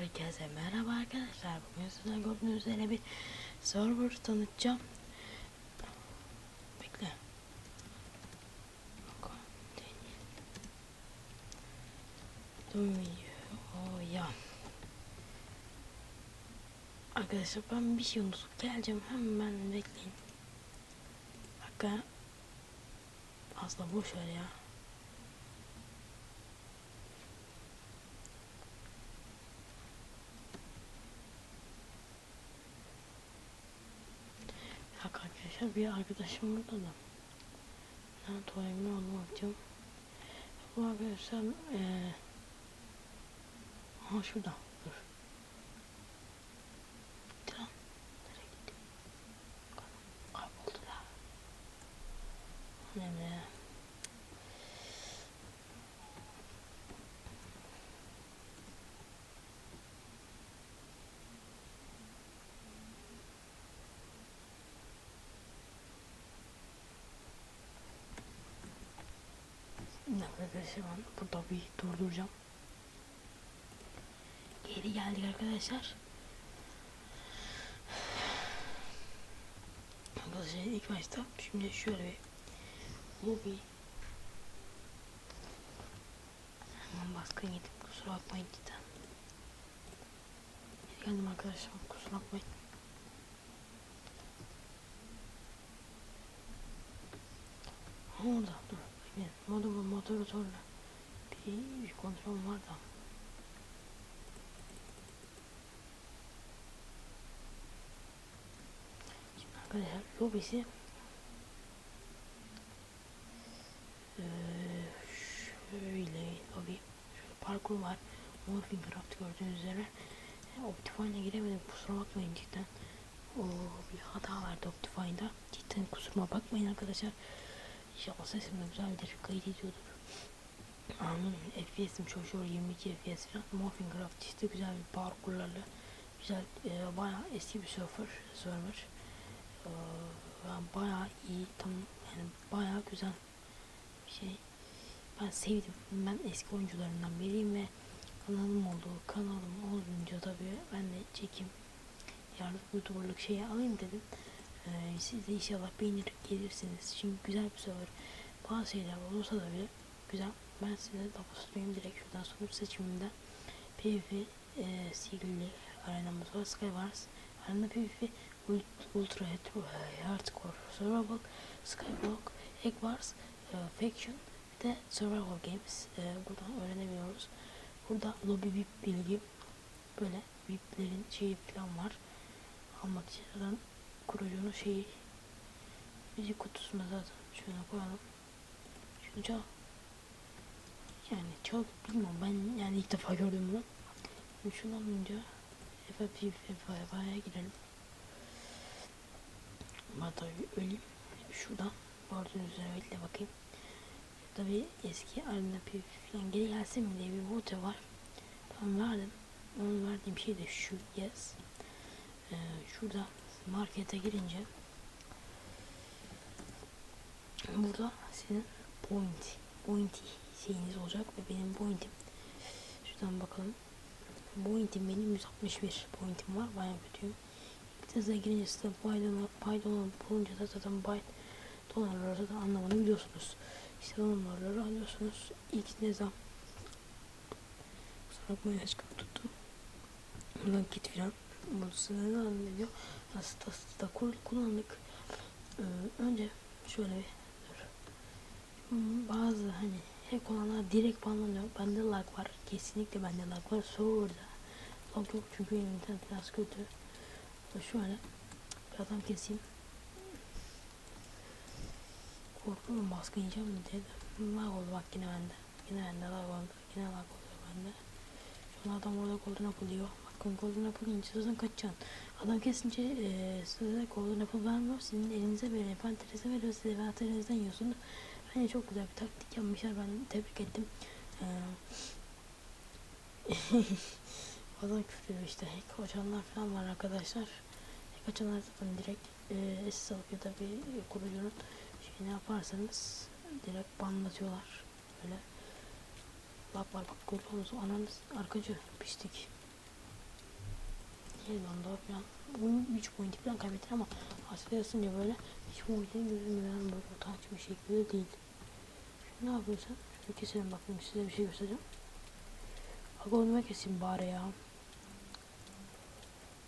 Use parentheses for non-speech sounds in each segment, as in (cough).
Herkese merhaba arkadaşlar. Bugün size gördüğünüz üzere bir server tanıtacağım. Bekle. Duymuyor. Ya. Arkadaşlar ben bir şey unutup geleceğim. Hemen bekleyin. Dakika. Aslında boş ver ya. Bak arkadaşlar bir arkadaşım burada da. Ben tuvaletime onu bakacağım. Bu arkadaşlar eee Ha şurada. Dur. Gitti lan. Nereye gitti? Kay- Kayboldu da. Ne be? Bir dakika arkadaşlar ben burada bir durduracağım. Geri geldik arkadaşlar. Arkadaşlar ilk başta şimdi şöyle bir lobby Hemen baskın yedim kusura bakmayın cidden. Geri geldim arkadaşlar kusura bakmayın. Orada dur. Bekleyin. Modu bu moderatörle bir, kontrol var da. Şimdi arkadaşlar lobisi. Eee, şöyle lobi. Şöyle parkur var. Morphing Craft gördüğünüz üzere. E, Optifine'e giremedim kusura bakmayın cidden. O bir hata vardı Optifine'da. Cidden kusuruma bakmayın arkadaşlar İnşallah sesim de güzeldir kaydediyordur Anladım FPS'im zor 22 FPS falan Morphing Craft işte güzel bir parkurlarla güzel e, bayağı eski bir server server yani bayağı iyi tam yani bayağı güzel bir şey. Ben sevdim. Ben eski oyuncularından biriyim ve kanalım oldu. Kanalım olunca tabii ben de çekim yarın youtuberlık şeyi alayım dedim. Ee, siz de inşallah beğenir gelirsiniz. Çünkü güzel bir server. Bazı şeyler olursa da bile güzel. Ben size lafı tutmayayım direkt şuradan sonuç seçiminden. PvP e, Seagul'li arenamız var. Skywars. Arena PvP Ult- Ultra Hetero- Hardcore Survival Skyblock Egg Wars e, Faction bir de Survival Games e, buradan öğrenebiliyoruz. Burada lobby VIP bilgi böyle VIP'lerin şeyi falan var. Almak için zaten kurucunun şeyi müzik kutusuna zaten şöyle koyalım. Şunu çal. Yani çok bilmiyorum ben yani ilk defa gördüm bunu. Şimdi şunu alınca FFP FFP'ye girelim. Hatta öleyim. Şuradan gördüğünüz üzere bekle bakayım. Tabi eski arena PvP falan geri gelsin mi diye bir vote var. Ben verdim. Onun verdiğim şey de şu yes. Ee, şurada markete girince burada sizin point point şeyiniz olacak ve benim pointim şuradan bakalım pointim benim 161 pointim var bayağı kötüyüm Sitesine girince size Python, Python bulunca da zaten byte dolarları zaten anlamını biliyorsunuz. İşte dolarları alıyorsunuz. İlk ne zaman kusura bakmayın aşkım tuttu. Buradan git filan. Burada size ne anlıyor? Aslında kullandık. Ee, önce şöyle bir dur. Hmm, Bazı hani hack olanlar direkt banlanıyor. Bende lag var. Kesinlikle bende lag var. Server'da lag yok çünkü internet biraz kötü. Şöyle bir adam keseyim. Korkuyorum baskın yiyeceğim mi diye. Lag oldu bak yine bende. Yine bende lag oldu. Yine lag oluyor bende. Şu an adam orada apple yiyor. Bakın golden apple zaten kaçacaksın. Adam kesince e, size golden apple vermiyor. Sizin elinize veriyor. Envanterinize veriyor. Siz envanterinizden yiyorsunuz. Bence çok güzel bir taktik yapmışlar. Ben tebrik ettim. Ee, (laughs) Bazen küfür işte hack açanlar falan var arkadaşlar. Hack açanlar zaten direkt e, esas alıp ya da bir kurucunun şeyini yaparsanız direkt banlatıyorlar. Böyle bak var bak görüyor musun ananız arkacı pislik. Onda falan. Bunu 3 point falan kaybettin ama aslında yazınca böyle hiç pointini gözükmeden böyle utanç bir şekilde değil. Şimdi ne yapıyorsun? Şunu keselim bakayım size bir şey göstereceğim. Agonime keseyim bari ya.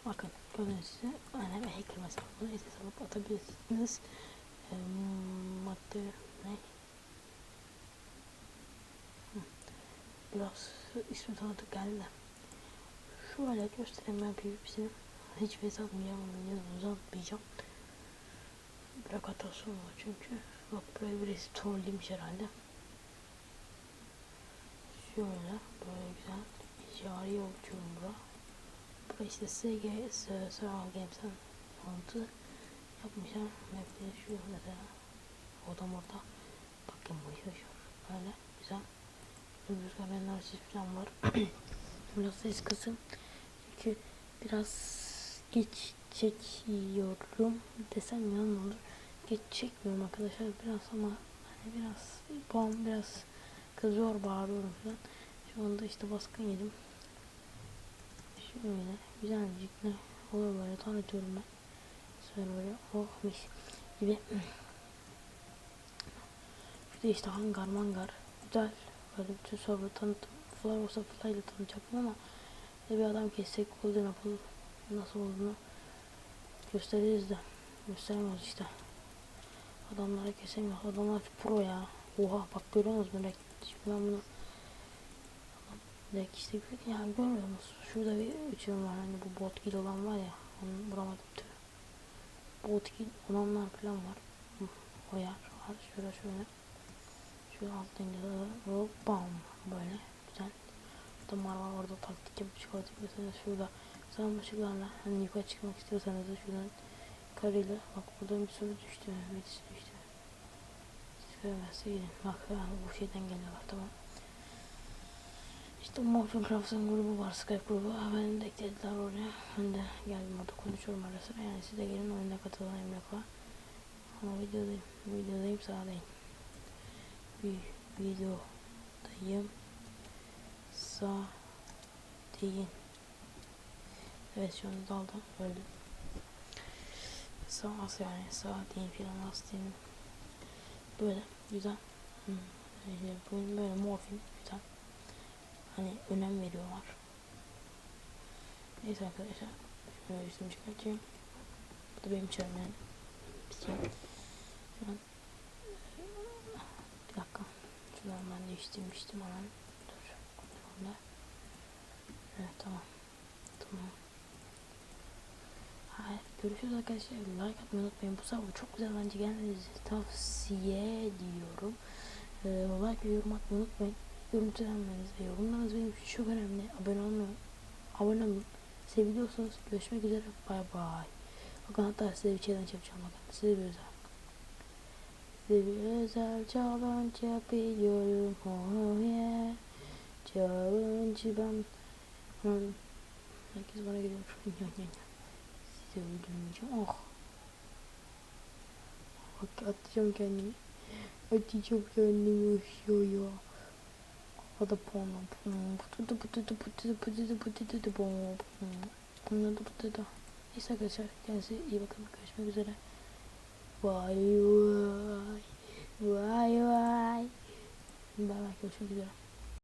Bakın gördüğünüz size hani hacker mesela bunu SS alıp atabilirsiniz. Ee, madde ne? Biraz ismi tanıdık geldi de. Şöyle göstereyim ben PvP'sini. Hiç face atmayacağım uzatmayacağım. Bırak hatası olmalı çünkü. Bak buraya birisi trolleymiş herhalde. Şöyle böyle güzel ticari yolcuyum bura. Bura işte SG, Survival Games'ten alıntı yapmışlar. Map'te şu mesela odam orada. Bakın bu yaşıyor. Böyle güzel. Rüzgar enerjisi falan var. (clears throat) Biraz ses kısım. Çünkü biraz geç çekiyorum desem yalan olur. Geç çekmiyorum arkadaşlar biraz ama hani biraz puan biraz kızıyor bağırıyorum falan. Şu anda işte baskın yedim. Şöyle güzelcik ne olur böyle tanıtıyorum ben. Sonra böyle oh mis gibi. Şurada işte hangar mangar güzel. Böyle bütün server tanıttım. Fly olsa Fly ile tanıtacaktım ama bir adam kessek Golden Apple nasıl olduğunu gösteririz de gösteremiyoruz işte. Adamlara kesemiyoruz. Adamlar pro ya. Oha bak görüyor musunuz? Şimdi ben bunu direkt işte yani görmüyor musunuz? Şurada bir uçurum var hani bu bot kill olan var ya onu vuramadım tüh. Bot kill olanlar falan var. O yer var. Şöyle şöyle. Şöyle alttan gidiyor. Bam böyle Adamlar var orada taktik yapıp çıkartabilirsiniz. Şurada sen ışıklarla hani yukarı çıkmak istiyorsanız da şuradan karıyla bak buradan bir soru düştü. Birisi düştü. Görmezse gidin. Bak ha, bu şeyden geliyorlar tamam. İşte Morphin Crafts'ın grubu var. Skype grubu. Ha, beni de eklediler oraya. Ben de geldim orada konuşuyorum ara sıra. Yani siz de gelin oyuna katılın Emlak var. Ama videodayım. Videodayım sağdayım. Bir videodayım. Sağ değil. Evet şu anda daldım. Öldüm. Sağ as yani sağ değil filan as değil. Böyle güzel. Hmm. Yani bugün böyle morfin güzel. Hani önem veriyorlar. Neyse arkadaşlar. Şöyle üstümü çıkartayım. Bu da benim çarım yani. Bir şey. Şu an bir dakika. Şuradan ben değiştirmiştim hemen. Kontrolle. Evet tamam. Tamam. Hayır, görüşürüz arkadaşlar. Like atmayı unutmayın. Bu sabah çok güzel bence gelmenizi tavsiye ediyorum. Ee, like ve yorum atmayı unutmayın. Görüntülenmeniz ve yorumlarınız benim için çok önemli. Abone olmayı, abone olun. Seviyorsanız görüşmek üzere. Bay bay. Bakın hatta size bir challenge yapacağım. Bakın size bir özel. Size bir özel challenge yapıyorum. Oh yeah. Challenge ben. Hmm. Herkes bana geliyor. Size öldürmeyeceğim. Oh. Bak atacağım kendimi. Atacağım kendimi aşağıya. Hadi porno. Putudu putudu putudu putudu putudu porno. Bunlar da putudu. Neyse arkadaşlar kendinize iyi bakın. Görüşmek üzere. Vay vay. Vay vay. Bay bay görüşmek üzere.